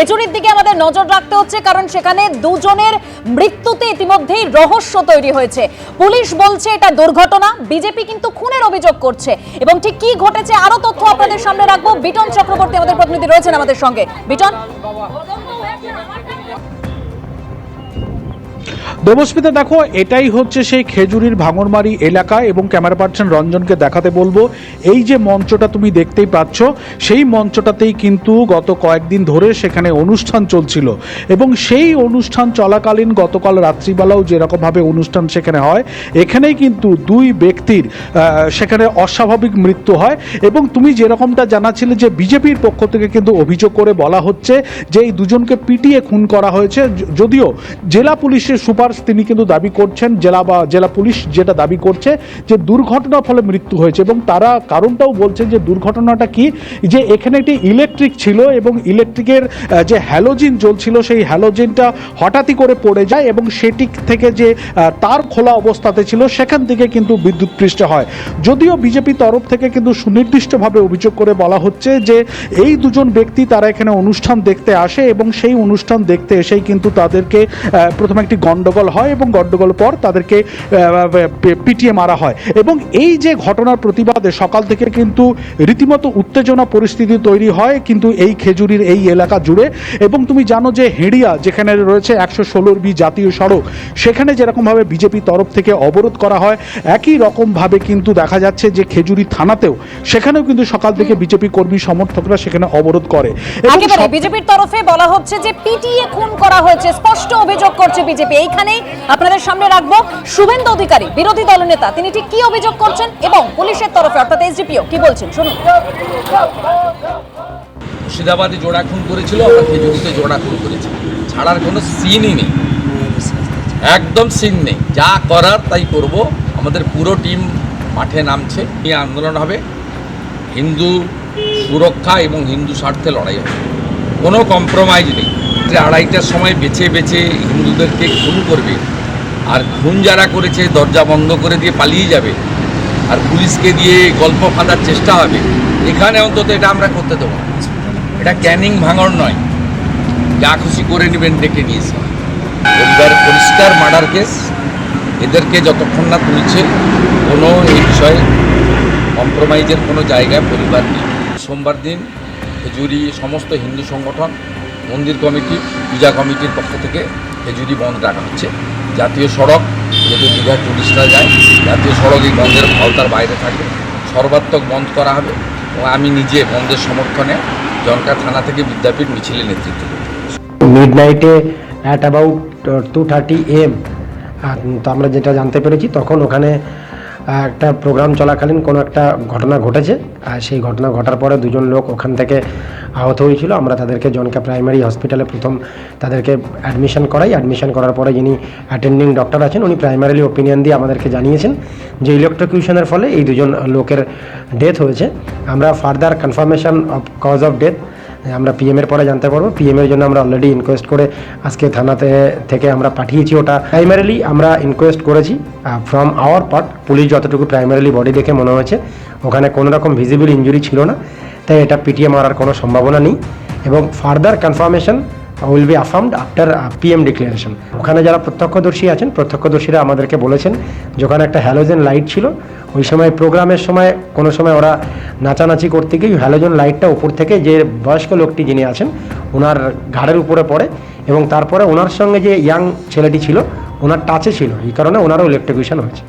খেজুরির দিকে আমাদের নজর রাখতে হচ্ছে, কারণ সেখানে দুজনের মৃত্যুতে ইতিমধ্যেই রহস্য তৈরি হয়েছে। পুলিশ বলছে, এটা দুর্ঘটনা। বিজেপি কিন্তু খুনের অভিযোগ করছে। এবং ঠিক কি ঘটেছে আরও তথ্য আপনাদের সামনে রাখব। বিটন চক্রবর্তী আমাদের প্রতিনিধি রয়েছেন আমাদের সঙ্গে। বিটন? দেবস্মিতা, দেখো, এটাই হচ্ছে সেই খেজুরির ভাঙরমারি এলাকা এবং ক্যামেরা পার্সন রঞ্জনকে দেখাতে বলব। এই যে মঞ্চটা তুমি দেখতেই পাচ্ছ, সেই মঞ্চটাতেই কিন্তু গত কয়েকদিন ধরে সেখানে অনুষ্ঠান চলছিল এবং সেই অনুষ্ঠান চলাকালীন গতকাল রাত্রিবেলাও যেরকমভাবে অনুষ্ঠান সেখানে হয়, এখানেই কিন্তু দুই ব্যক্তির সেখানে অস্বাভাবিক মৃত্যু হয় এবং তুমি যেরকমটা জানাছিলে যে বিজেপির পক্ষ থেকে কিন্তু অভিযোগ করে বলা হচ্ছে যে এই দুজনকে পিটিয়ে খুন করা হয়েছে যদিও জেলা পুলিশের সুপার, তিনি কিন্তু দাবি করছেন, জেলা বা জেলা পুলিশ যেটা দাবি করছে যে দুর্ঘটনার ফলে মৃত্যু হয়েছে এবং তারা কারণটাও বলছেন যে দুর্ঘটনাটা কি? যে এখানে একটি ইলেকট্রিক ছিল এবং ইলেকট্রিকের যে হ্যালোজিন জ্বলছিল, সেই হ্যালোজিনটা হঠাৎই করে পড়ে যায় এবং সেটি থেকে যে তার খোলা অবস্থাতে ছিল, সেখান থেকে কিন্তু বিদ্যুৎ পৃষ্ঠ হয়। যদিও বিজেপি তরফ থেকে কিন্তু সুনির্দিষ্টভাবে অভিযোগ করে বলা হচ্ছে যে, এই দুজন ব্যক্তি তারা এখানে অনুষ্ঠান দেখতে আসে এবং সেই অনুষ্ঠান দেখতে এসেই কিন্তু তাদেরকে প্রথমে একটি গন্ডগোল হয় এবং গন্ডগোল পর তাদেরকে পিটিয়ে মারা হয়। এবং এই যে ঘটনার প্রতিবাদে সকাল থেকে কিন্তু রীতিমতো উত্তেজনা পরিস্থিতি তৈরি হয় কিন্তু এই খেজুরির এই এলাকা জুড়ে। এবং তুমি জানো যে হেড়িয়া যেখানে রয়েছে একশো ষোলোর বি জাতীয় সড়ক সেখানে যেরকমভাবে বিজেপি তরফ থেকে অবরোধ করা হয় একই রকমভাবে কিন্তু দেখা যাচ্ছে যে খেজুরি থানাতেও সেখানেও কিন্তু সকাল থেকে বিজেপি কর্মী সমর্থকরা সেখানে অবরোধ করে। বিজেপির তরফে বলা হচ্ছে যে পিটিয়ে খুন করা হয়েছে স্পষ্ট অভিযোগ করছে বিজেপি। এইখানেই আপনাদের সামনে রাখব শুভেন্দু অধিকারী, বিরোধী দলনেতা তিনি ঠিক কি অভিযোগ করছেন এবং পুলিশের তরফে, অর্থাৎ এসডিপিও, কি বলছেন? শুনুন। মুর্শিদাবাদে জোড়া খুন করেছিল আমরা খেজুরিতে জোড়া খুন করেছি ছাড়ার কোনো সিনই নেই। একদম সিন নেই। যা করার তাই করব। আমাদের পুরো টিম মাঠে নামছে। এই আন্দোলন হবে। হিন্দু সুরক্ষা এবং হিন্দু স্বার্থে লড়াই হবে। কোনো কম্প্রোমাইজ নেই। যে আড়াইটার সময় বেছে বেছে হিন্দুদেরকে খুন করবে। আর খুন যারা করেছে, দরজা বন্ধ করে দিয়ে পালিয়ে যাবে। আর পুলিশকে দিয়ে গল্প ফাঁদার চেষ্টা হবে। এখানে অন্তত এটা আমরা করতে দেবো। এটা ক্যানিং ভাঙর নয়। যা খুশি করে নেবেন, ডেকে নিয়েছে এবার পরিষ্কার মার্ডার কেস। এদেরকে যতক্ষণ না তুলছে, কোনো এই বিষয়ে কম্প্রোমাইজের কোনো জায়গায় পরিবার নেই। সোমবার দিন খেজুরি, সমস্ত হিন্দু সংগঠন, মন্দির কমিটি, পূজা কমিটির পক্ষ থেকে খেজুরি বন্ধ রাখা হচ্ছে। জাতীয় সড়ক, যেহেতু দীঘার টুরিস্টরা যায়, জাতীয় সড়ক এই বন্ধের আওতার বাইরে থাকবে। সর্বাত্মক বন্ধ করা হবে এবং আমি নিজে বন্ধের সমর্থনে জনকা থানা থেকে বিদ্যাপীঠ মিছিলে নেতৃত্ব মিড নাইটে at about two thirty AM তো আমরা যেটা জানতে পেরেছি, তখন ওখানে একটা প্রোগ্রাম চলাকালীন কোনো একটা ঘটনা ঘটেছে, আর সেই ঘটনা ঘটার পরে দুজন লোক ওখান থেকে আহত হয়েছিল। আমরা তাদেরকে জনকা প্রাইমারি হসপিটালে প্রথম তাদেরকে অ্যাডমিশন করাই। অ্যাডমিশন করার পরে যিনি অ্যাটেন্ডিং ডক্টর আছেন, উনি প্রাইমারিলি ওপিনিয়ন দিয়ে আমাদেরকে জানিয়েছেন যে ইলেকট্রোকিউশনের ফলে এই দুজন লোকের ডেথ হয়েছে। আমরা further confirmation of cause of death আমরা পিএমের পরে জানতে পারব। পিএমের জন্য আমরা অলরেডি ইনকোয়েস্ট করে আজকে থানাতে থেকে আমরা পাঠিয়েছি ওটা। প্রাইমারিলি আমরা ইনকোয়েস্ট করেছি ফ্রম আওয়ার পার্ট পুলিশ যতটুকু প্রাইমারিলি বডি দেখে মনে হয়েছে, ওখানে কোনো রকম ভিজিবল ইঞ্জুরি ছিল না। তাই এটা পিটিএ মারার কোনো সম্ভাবনা নেই। এবং further confirmation will be affirmed after PM declaration ওখানে যারা প্রত্যক্ষদর্শী আছেন, প্রত্যক্ষদর্শীরা আমাদেরকে বলেছেন যে ওখানে একটা হ্যালোজেন লাইট ছিল, ওই সময় প্রোগ্রামের সময়, কোনো সময় ওরা নাচানাচি করতে গিয়ে হ্যালোজেন লাইটটা উপর থেকে যে বয়স্ক লোকটি যিনি আছেন, ওনার ঘাড়ের উপরে পড়ে এবং তারপরে ওনার সঙ্গে যে ইয়াং ছেলেটি ছিল, ওনার টাচে ছিল। এই কারণে ওনারও ইলেকট্রিকিউশন হয়েছে।